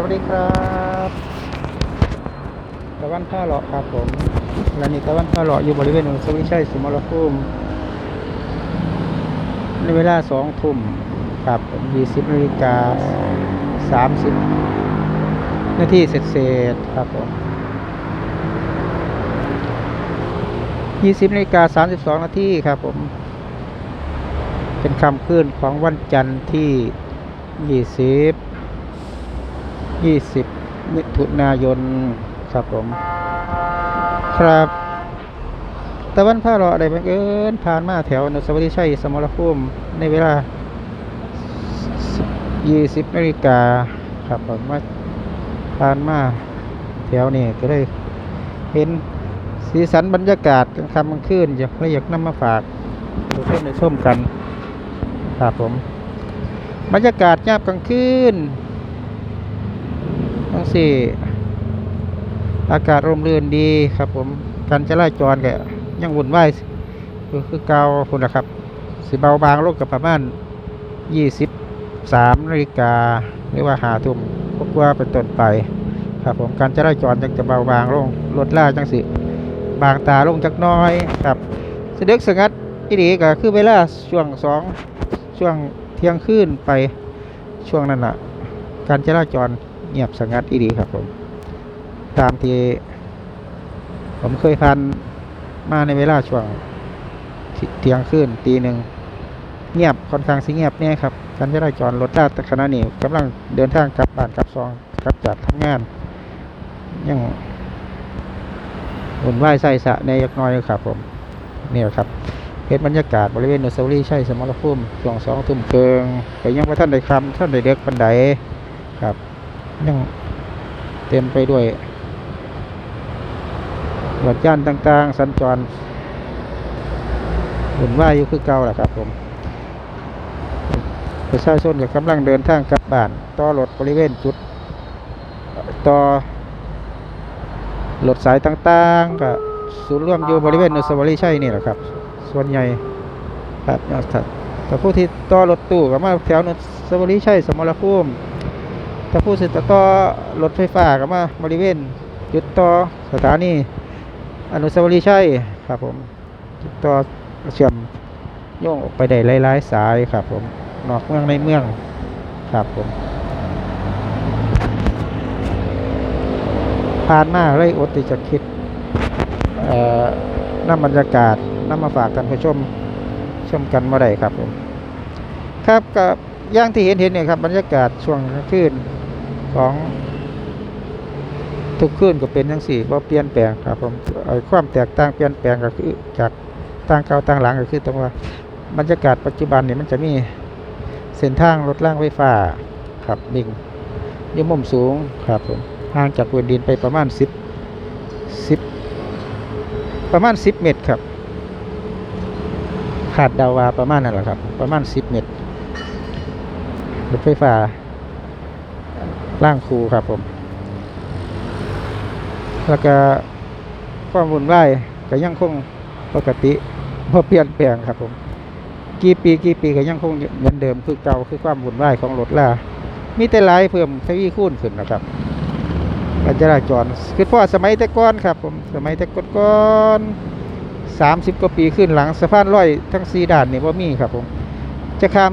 สวัสดีครับตะวันท่าเลาะครับผมและนี่ตะวันท่าเลาะอยู่บริเวณอนุสวรีย์ชัยสมรภูมิในเวลาสองทุ่มครับยี่สิบนาฬิกาสามสิบนาทีเสร็จเสร็จครับผมยี่สิบนาฬิกาสามสิบสองนาทีครับผม เป็นคำขึ้นของวันจันทร์ที่ยี่สิบ 20 มิถุนายนครับผม ครับ ตะวันพาเราะได้บังเอิญผ่านมาแถวอนุสาวรีย์ชัยสมรภูมิในเวลา 20นาฬิกาครับผมมาผ่านมาแถวนี้ก็ได้เห็นสีสันบรรยากาศกลางค่ำกลางคืนอยากเลยอยากนำมาฝากทุกท่านได้ชมกัน ครับผม บรรยากาศยามกลางคืน ทั้งสี่อากาศร่มรื่นดีครับผมการจราจรก็ยังวุ่นวายคือคือเก่าคุณนะครับ สิเบาบางลงกับประมาณยี่สิบสามนาฬิกาหรือว่าหาทุ่มก็ว่าเป็นต้นไป ครับผมการจราจรจังจะเบาบางลงรถล่าจังสิบางตาลงจักน้อยครับสะดึกสงัดอีดีก็คือเวลาช่วงสองช่วงเที่ยงคืนไปช่วงนั้นน่ะการจราจร เงียบสงัดอีดีครับผม ตามที่ผมเคยพันมาในเวลาช่วงเที่ยงคืนตีหนึ่งเงียบค่อนข้างสิเงียบเนี่ยครับการจราจรรถลาดขณะนี้กำลังเดินทางกลับบ้านกลับซองกลับจากทำงานยังหุ่นไหวใส่สะในยักน้อยครับผมนี่ครับเพชรบรรยากาศบริเวณนุสาวรีย์ใช่สมรภูมิช่วงสองทุ่มเกิงก็ยังว่าท่านได้คำท่านได้เด็กปันไดครับ ยังเต็มไปด้วยรถย่านต่างๆ สัญจรหุ่นว่าอยู่คือเก่าแหละครับผมประชาชนก็กำลังเดินทางกลับบ้านต่อรถบริเวณจุด ต่อรถสายต่างๆก็ศูนย์รวมอยู่บริเวณอนุสวรีชัยนี่แหละครับ ส่วนใหญ่ครับแต่ผู้ที่ต่อรถตู้ก็มาแถวอนุสวรีชัยสมรภูมิ ถ้าผู้สิต่อต่อรถไฟฟ้าก็มาบริเวณจุดต่อสถานีอนุสาวรีย์ชัยครับผมจุดต่อเชื่อมโยงออกไปได้หลายๆสายครับผมนอกเมืองในเมืองครับผมผ่านมาเลยอดที่จะคิดเอ่อนำบรรยากาศน้ำมาฝากกันผู้ชมชมกันมาได้ครับผมครับกับย่างที่เห็นเห็นเนี่ยครับบรรยากาศช่วงกลางคืน ของทุกคืนก็เป็นทั้งสี่ว่าเปลี่ยนแปลงครับผมความแตกต่างเปลี่ยนแปลงก็คือจากต่างเก่าต่างหลังก็คือตรงว่าบรรยากาศปัจจุบันเนี่ยมันจะมีเส้นทางรถล่างไฟฟ้าครับดิ่งยุ่มุมสูงครับผมห่างจากพื้นดินไปประมาณสิบสิบประมาณสิบเมตรครับ ขาดดาวาประมาณนั่นแหละครับ ประมาณสิบเมตรรถไฟฟ้า ล่างครูครับผม แล้วก็ความวุ่นวายก็ยังคงปกติพอเปลี่ยนแปลงครับผม กี่ปีกี่ปีก็ยังคงเหมือนเดิมคือเก่าคือความวุ่นวายของรถล่ามีแต่หลายเพิ่มทวีคูณขึ้นนะครับการจราจรคือเพราะสมัยแต่ก่อนครับผมสมัยแต่ก่อนสามสิบกว่าปีขึ้นหลังสะพานลอยทั้งสี่ด่านนี่ว่ามีครับผม จะข้าม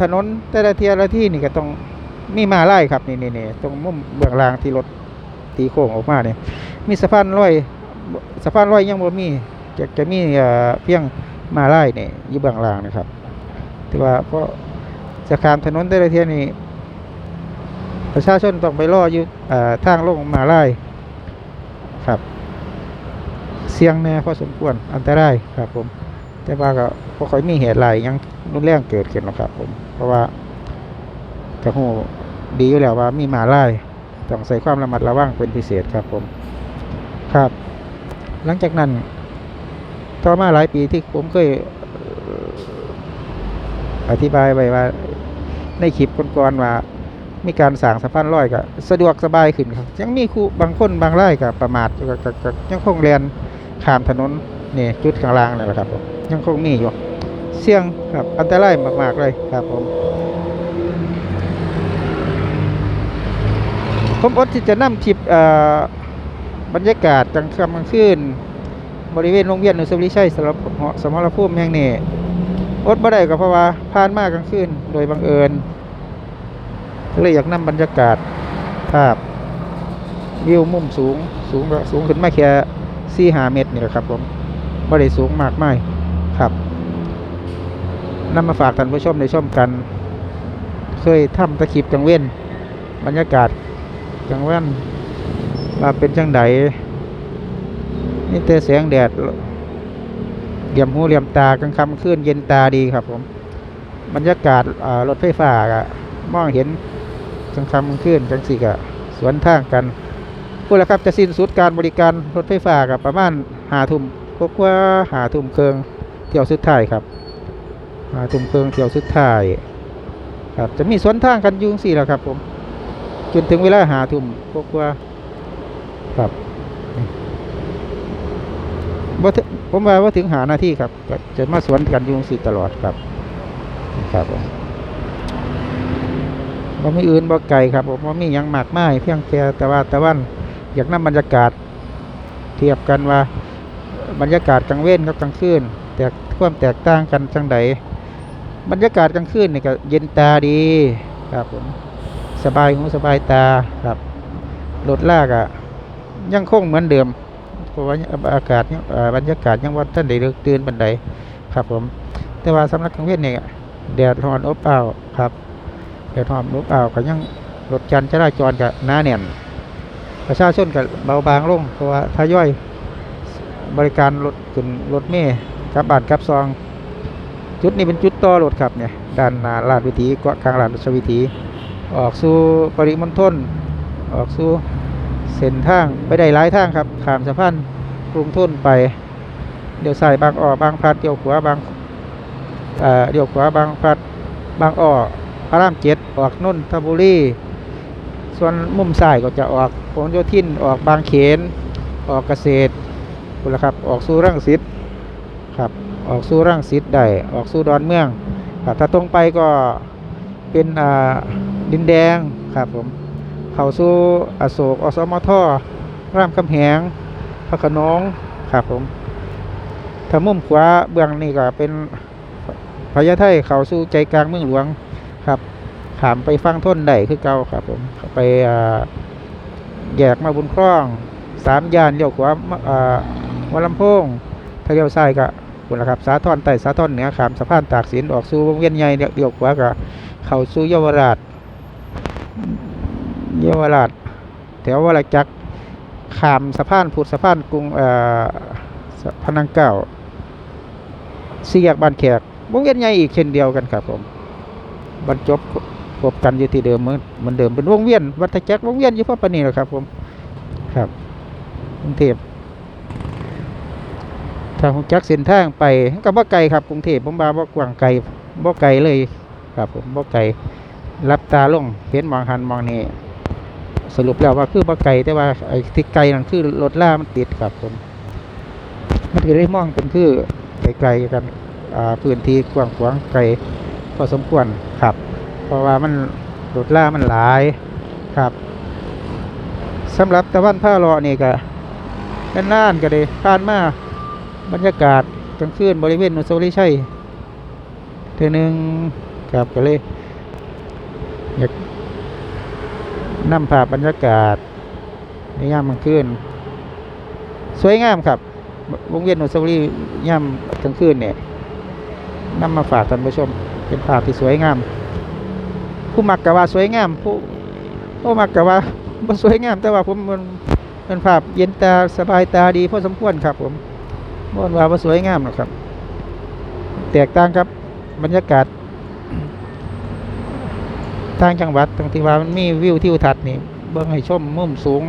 ถนนแต่ละเทียละที่นี่ก็ต้อง มีมาไล่ครับนี่นี่นี่ตรงมุมเบื้องล่างที่รถตีโค้งออกมาเนี่ยมีสะพานลอยสะพานลอยยังบ่มีจะจะมีเอ่อเพียงมาไล่เนี่ยอยู่เบื้องล่างนะครับแต่ว่าเพราะจะข้ามถนนแต่ละเทียนี่ประชาชนต้องไปรออยู่ทางลงมาไล่ครับ เสี่ยงแน่พอสมควรอันตรายครับผม แต่ว่าก็บ่ค่อยมีเหตุไรยังรุนแรงเกิดขึ้นหรอกครับผมเพราะว่าก็ฮู้ ดีอยู่แล้วว่ามีหมาไล่ต้องใส่ความระมัดระวังเป็นพิเศษครับผมครับ หลังจากนั้นต่อมาหลายปีที่ผมเคยเอ่อธิบายไปว่า ในคลิปก่อนๆว่ามีการสร้างสะพานลอยก็สะดวกสบายขึ้นครับ ยังมีครูบางคนบางไรายก็ประมาทก็ก็ก็ยังคงเรียนข้ามถนนนี่จุดข้างล่างนี่แหละครับ ยังคงมีอยู่ เสี่ยงครับอันตรายมากๆเลยครับผม ผมอดที่จะนำคลิปบรรยากาศกลางค่ำกลางคืนบริเวณโรงเรียนอนุสวรีย์ชัยสมรสมรภูมิแห่งนี้อดบ่ได้ก็เพราะว่าผ่านมากลางคืนโดยบังเอิญเลยอยากนำบรรยากาศภาพวิวมุมสูงสูงสูงขึ้นมาแค่สี่หาเมตรนี่แหละครับผมบ่ได้สูงมากมายครับนำมาฝากท่านผู้ชมในชมกัน เคยทำตะคริปกลางเว้นบรรยากาศ กลางวันว่าเป็นจังไดนี่แต่แสงแดดเหลี่ยมหูเหลี่ยมตากลางค่ำคืนเย็นตาดีครับผม บรรยากาศรถไฟฟ้าก็มองเห็นกลางค่ำกลางคืนจังสิกะสวนทางกันพูดแล้วครับจะสิ้นสุดการบริการรถไฟฟ้ากับประมาณหาทุ่มพบว่าหาทุ่มเคืองเที่ยวสุดท้ายครับหาทุ่มเคืองเที่ยวสุดท้ายครับจะมีสวนทางกันยุ่งสี่แหล้วครับผม จนถึงเวลาหาทุ่มพวกว่าครับบ่ถึงผมว่าว่าถึงหาหน้าที่ครับก็จะมาสวนกันอยุงสี่ตลอดครับ ครับผมบ่มีอื่นบ่ไกลครับผมบ่มีหยังมากมายเพียงแค่แต่ว่าแต่วันอยากนำบรรยากาศ เทียบกันว่า บรรยากาศกลางเว้นกับกลางคืนแตกความแตกต่างกันจังใดบรรยากาศกลางคืนนี่ก็เย็นตาดีครับผม สบายหูสบายตาครับรถลากอะยังคงเหมือนเดิมเพราะว่าอากาศบรรยากาศยังว่าท่านได้เลือกตื่นบันไดครับผม แต่ว่าสำหรับกลางเว้นเนี่ยแดดร้อนอบอ้าวครับแดดร้อนอบอ้าวก็ยังรถจันทร์จราจรก็หน้าแน่นประชาชนก็เบาบางลงเพราะว่าทยอยบริการรถขึ้นรถเมล์กับบานกับซอง จุดนี้เป็นจุดต่อรถครับเนี่ยด้านหน้าลาดวิถีเกาะกลางลาดราชวิถี ออกสู่ปริมณฑลออกสู่เส้นทางไปได้หลายทางครับข้ามสะพานกรุงทนไป เดี๋ยวใส่บางอ้อบางพลัดเดี๋ยวขวาบางเอ่อเดี๋ยวขวาบางพลัดบางอ้อพระรามเจ็ดออกนนทบุรีส่วนมุมซ้ายก็จะออกพหลโยธินออกบางเขน ออกเกษตรคุณละครับออกสู่รังสิตครับออกสู่รังสิตได้ออกสู่ดอนเมืองครับถ้าตรงไปก็ เป็นดินแดงครับผมเข้าสู่อโศกอสมทรามคำแหงพระขนงครับผมถ้ามุมขวาเบื้องนี่ก็เป็นพญาไทเข้าสู่ใจกลางเมืองหลวงครับขามไปฟังทนได้คือเก่าครับผมไปแยกมาบุญครองสามย่านเลี้ยวขวาวัดลำโพงถ้าเลี้ยวซ้ายก็คุณละครับสาทรใต้สาทรเหนือขามสะพานตากสินออกสู่วงเวียนใหญ่เดียวขวาก็ เข้าสู่เยาวราช เยาวราช แถววรจักรขามสะพานพุทธสะพานกรุงพนังเก่าสี่แยกบ้านแขกวงเวียนใหญ่อีกเช่นเดียวกันครับผมบรรจบพบกันอยู่ที่เดิมเหมือนเหมือนเดิมเป็นวงเวียนวัฏจักวงเวียนอยู่พอปานนี้แหละครับผมครับกรุงเทพถ้าผมจักเส้นทางไปก็บ่ไกลครับกรุงเทพผมว่าบ่กว้างไกลบ่ไกลเลย ครับผมบ่ไกลรับตาลงเห็นมองหันมองนี่สรุปแล้วว่าคือบ่ไกลแต่ว่าไอ้ที่ไกลนั่นคือรถล่ามันติดครับผมมันก็เลยมองเป็นคือไกลๆกันอ่าพื้นที่กว้างขวางไกลพอสมควรครับ เพราะว่ามันรถล่ามันหลายครับสำหรับตะวันผ้ารอนี่ก็นานก็ได้ผ่านมาบรรยากาศกลางคืนบริเวณนุสาวรีย์ชัยเทหนึง กับก็เลยอยากนำภาพบรรยากาศในยามกลางคืนสวยงามครับ วงเวียนอนุสาวรีย์ยามกลางคืนเนี่ยนำมาฝากท่านผู้ชม เป็นภาพที่สวยงาม ผู้มักกะว่าสวยงาม ผู้ผู้มักกะว่าบ่สวยงาม แต่ว่าผมมันเป็นภาพเย็นตาสบายตาดีพอสมควรครับ ผมบ่นว่าบ่สวยงามหรอกครับ แตกต่างกับบรรยากาศ ทางจังหวัดตรงที่ว่ามันมีวิวทิวทัศน์นี่เบิ่งให้ชมมุมสูง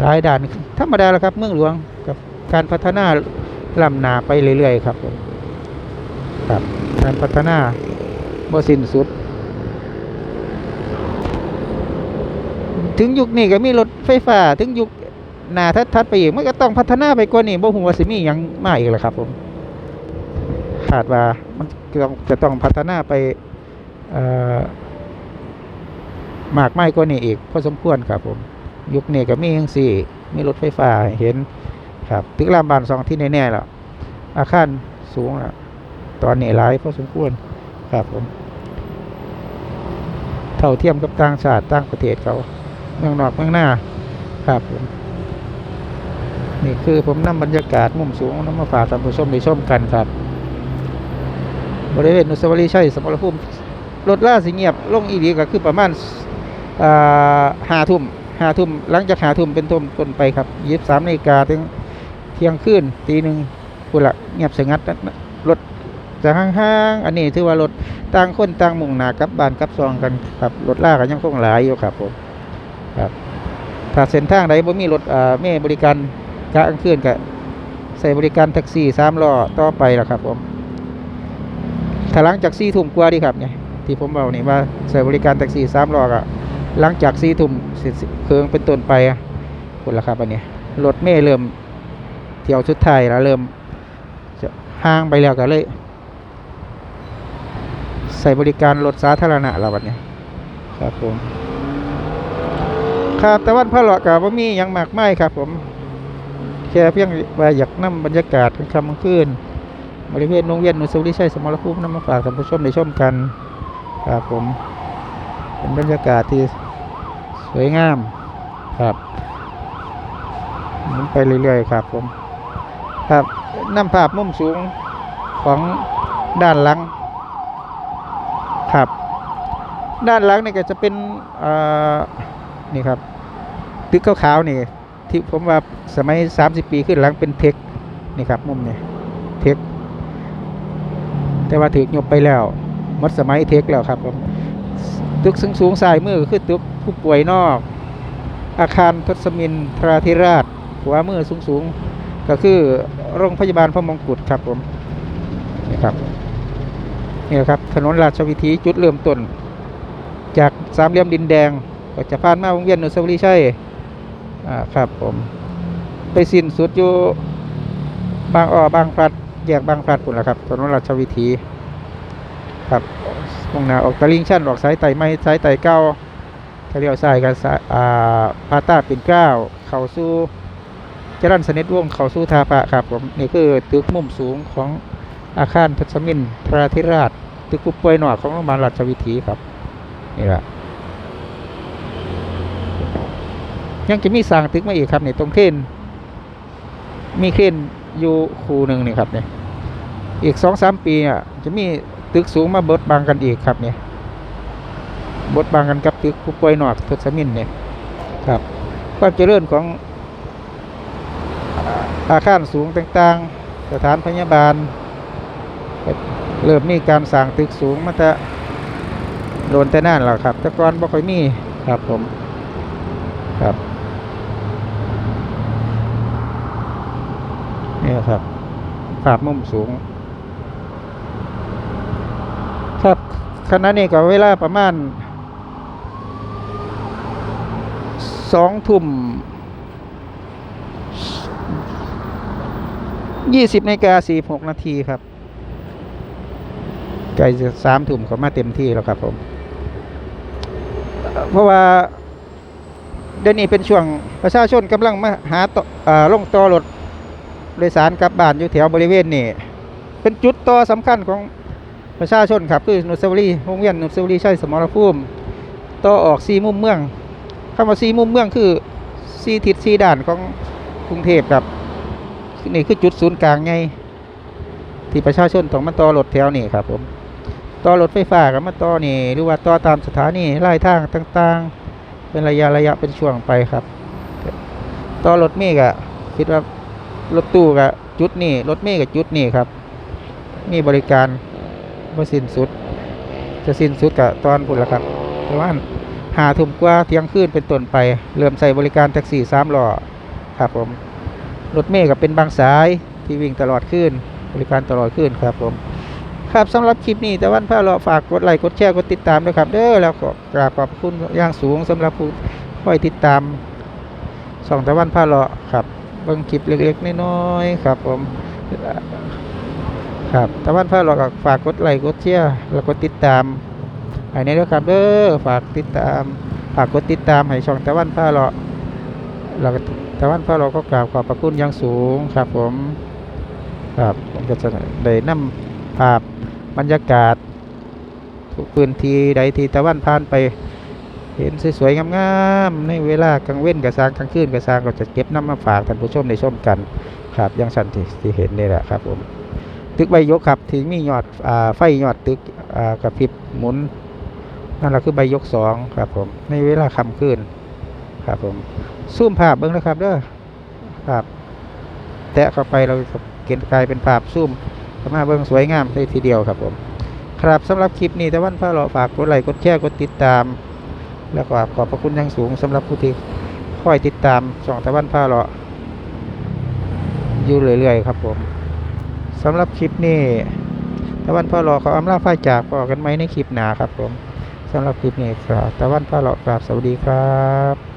หลายด่านธรรมดาแล้วครับ เมืองหลวงกับการพัฒนาลำนาไปเรื่อยๆครับครับการพัฒนาบ่สิ้นสุด ถึงยุคนี้ก็มีรถไฟฟ้า ถึงยุคหนาทัดๆไปอีกมันก็ต้องพัฒนาไปกว่านี้บ่ฮู้ว่าสิมียังมาอีกแล่ะครับผมคาดว่ามันจะต้องจะต้องพัฒนาไปเอ่อ มากไม่ก็นี่อีกพอสมควรครับผม ยุคนี้ก็มีอย่างสี่ มีรถไฟฟ้าเห็นครับตึกรามบานสองที่แน่ๆแล้วอาคารสูงแล้วตอนนี้หลายพอสมควรครับผม เท่าเทียมกับต่างชาติต่างประเทศเขาเมืองนอกเมืองหน้าครับผมนี่คือผมนำบรรยากาศมุมสูงนำมาฝากท่านผู้ชมได้ชมกันครับ บริเวณอนุสาวรีชัยสมรภูมิรถล่าสิเงียบลงอีดีก็คือประมาณ ห้าทุ่มห้าทุ่มหลังจากห้าทุ่มเป็นต้นต้นไปครับยี่สิบสามนาฬิกาถึงเที่ยงคืนตีหนึ่งกุละเงียบสงัดรถจะห่างๆอันนี้ถือว่ารถต่างคนต่างมุ่งหน้ากลับบ้านกลับซองกันครับรถล่าก็ยังคงหลายอยู่ครับผมครับถ้าเส้นทางใดบ่มีรถอ่าเม่บริการกะกลางคืนก็ใส่บริการแท็กซี่สามล้อต่อไปล่ะครับผมถ้าหลังจากสี่ทุ่มกว่าดีครับเนี่ยที่ผมบอกนี่ว่าใส่บริการแท็กซี่สามล้อก็ หลังจากสี่ทุ่มสิเครื่องเป็นต้นไปอะคนละครับอันนี้รถเมล์เริ่มเที่ยวชุดไทยแล้วเริ่มจะห่างไปแล้วก็เลย ใส่บริการรถสาธารณะแล้วบัดนี้ครับผมครับแต่วันพระหลอดกับว่ามีหยังมากไม่ครับ ผมแค่เพียงว่าอยากนำบรรยากาศคำกลางคืนบริเวณวงเวียนนุสาวรีย์ชัยสมรภูมินำมาฝากท่านผู้ชมได้ชมกันครับผมเป็นบรรยากาศที่ สวยงามครับหมุนไปเรื่อยๆครับผมครับนำภาพมุมสูงของด้านหลังครับ ด้านหลังนี่ก็จะเป็นอ่านี่ครับตึกขาวๆนี่ที่ผมว่าสมัย 30 ปีขึ้นหลังเป็นเทคนี่ครับมุมนี่เทคแต่ว่าถือยกไปแล้วหมดสมัยเทคแล้วครับผม ตึกสูงสูงสายมือคือตึกผู้ป่วยนอก อาคารทศมินทราธิราชหัวมือสูงสูงก็คือโรงพยาบาลพระมงกุฎครับผมนี่ครับนี่ครับถนนราชวิถีจุดเริ่มต้น จากสามเหลี่ยมดินแดงก็จะผ่านมาวงเวียนอนุสาวรีย์ชัยอ่าครับผมไปสิ้นสุดอยู่บางอ้อบางพลัดแยกบางพลัดปุ่นละครับถนนราชวิถีครับ มุ่งหน้าออกตะลิงชันออกสายไต่ไม้สายไต่เก้าถ้าเลี้ยวซ้ายกันสายอ่าพาต้าป็นเก้าเข้าสู่จรัญสนิทวงเข้าสู่ทาพระครับผมนี่คือตึกมุมสูงของอาคารทัศมินทราธิราช ตึกผู้ป่วยหนอดของโรงพยาบาลราชวิถีครับนี่แหละยังจะมีสร้างตึกมาอีกครับนี่ตรงเทนมีเครนอยู่คูหนึ่งนี่ครับเนี่ยอีกสองสามปีอะจะมี ตึกสูงมาเบิดบังกันอีกครับเนี่ยบดบังกันกับตึกผู้ป่วยหนอดทศมินเนี่ยครับความเจริญของอาคารสูงต่างๆ สถานพยาบาล เริ่มมีการสร้างตึกสูงมาแต่โดนแต่นั่นแล้วครับ แต่ก่อนบ่ค่อยมีครับผมครับนี่ครับภาพมุมสูง ครับ ขณะนี้ก็เวลาประมาณสองทุ่มยี่สิบนาฬิกาสี่หกนาทีครับใกล้จะสามทุ่มเขามาเต็มที่แล้วครับผม เพราะว่าเดี๋ยวนี้เป็นช่วงประชาชนกำลังมาหาต่ออาลงต่อรถโดยสารกลับบ้านอยู่แถวบริเวณนี้ เป็นจุดต่อสำคัญของ ประชาชนครับคือนุสาวรีย์วงเวียนนุสาวรีย์ชัยสมรภูมิต่อออกสีมุมเมืองคำว่าสีมุมเมืองคือสีทิศสีด่านของกรุงเทพครับนี่คือจุดศูนย์กลางไงที่ประชาชนต้องมาต่อรถแถวนี้ครับผมต่อรถไฟฟ้ากับมาต่อนี่หรือว่าต่อตามสถานีไล่ทางต่างๆ เป็นระยะระยะเป็นช่วงไปครับ ต่อรถเมฆอะคิดว่ารถตู้กับจุดนี้รถเมล์กับจุดนี้ครับ มีบริการ ว่าสิ้นสุด จะสิ้นสุดกับตอนพุ่นละครับประมาณหาทุ่มกว่าเที่ยงคืนเป็นต้นไป เริ่มใส่บริการแท็กซี่สามล้อครับผมรถเมล์กับเป็นบางสายที่วิ่งตลอดคืนบริการตลอดคืนครับผมครับสำหรับคลิปนี้แต่วันพาเราฝากกดไลค์กดแชร์กดติดตามด้วยครับ เด้อแล้วก็กราบขอบคุณอย่างสูงสำหรับผู้คอยติดตามสองตะวันพาเราครับเบิ่งคลิปเล็กๆน้อยๆครับผม ครับตะวันพาเราก็ฝากกดไลค์กดแชร์แล้วก็ติดตามให้ในด้วยครับเด้อฝากติดตาม ฝากกดติดตามให้ช่องตะวันผ้าเลาะแล้วก็ตะวันผ้าเลาก็กราบขอบพระคุณอย่างสูงครับผมครับผมก็จะได้นำภาพบรรยากาศทุกพื้นที่ใดที่ตะวันผ่านไป เห็นสวยๆงามๆในเวลากลางเว้นกับสางกลางคืนกับสร้างก็จะเก็บน้ำมาฝากท่านผู้ชมในชมกัน ครับอยังสันที่ที่เห็นนี่แหละครับผม ตึกใบยกครับที่มียอดอไฟยอดตึกกระพริบหมุนนั่นแหละคือใบยกสองครับผมในเวลาค่ำคืนครับผมซูมภาพเบิ้งนะครับเด้อครับ แตะเข้าไปเราเกณฑ์กลายเป็นภาพซูมเข้ามาเบิ้งสวยงามเลยทีเดียวครับผมครับสำหรับคลิปนี้ตะวันพาเราฝากกดไลค์กดแชร์กดติดตาม แล้วก็ขอบพระคุณอย่างสูงสำหรับผู้ที่คอยติดตามช่องตะวันพาเราอยู่เรื่อยๆครับผม สำหรับคลิปนี้ตะวันพ่อหล่อขออำลาฝ่ายจากพอกันไหมในคลิปหนาครับผมสำหรับคลิปนี้ครับตะวันพาเราะกราบสวัสดีครับ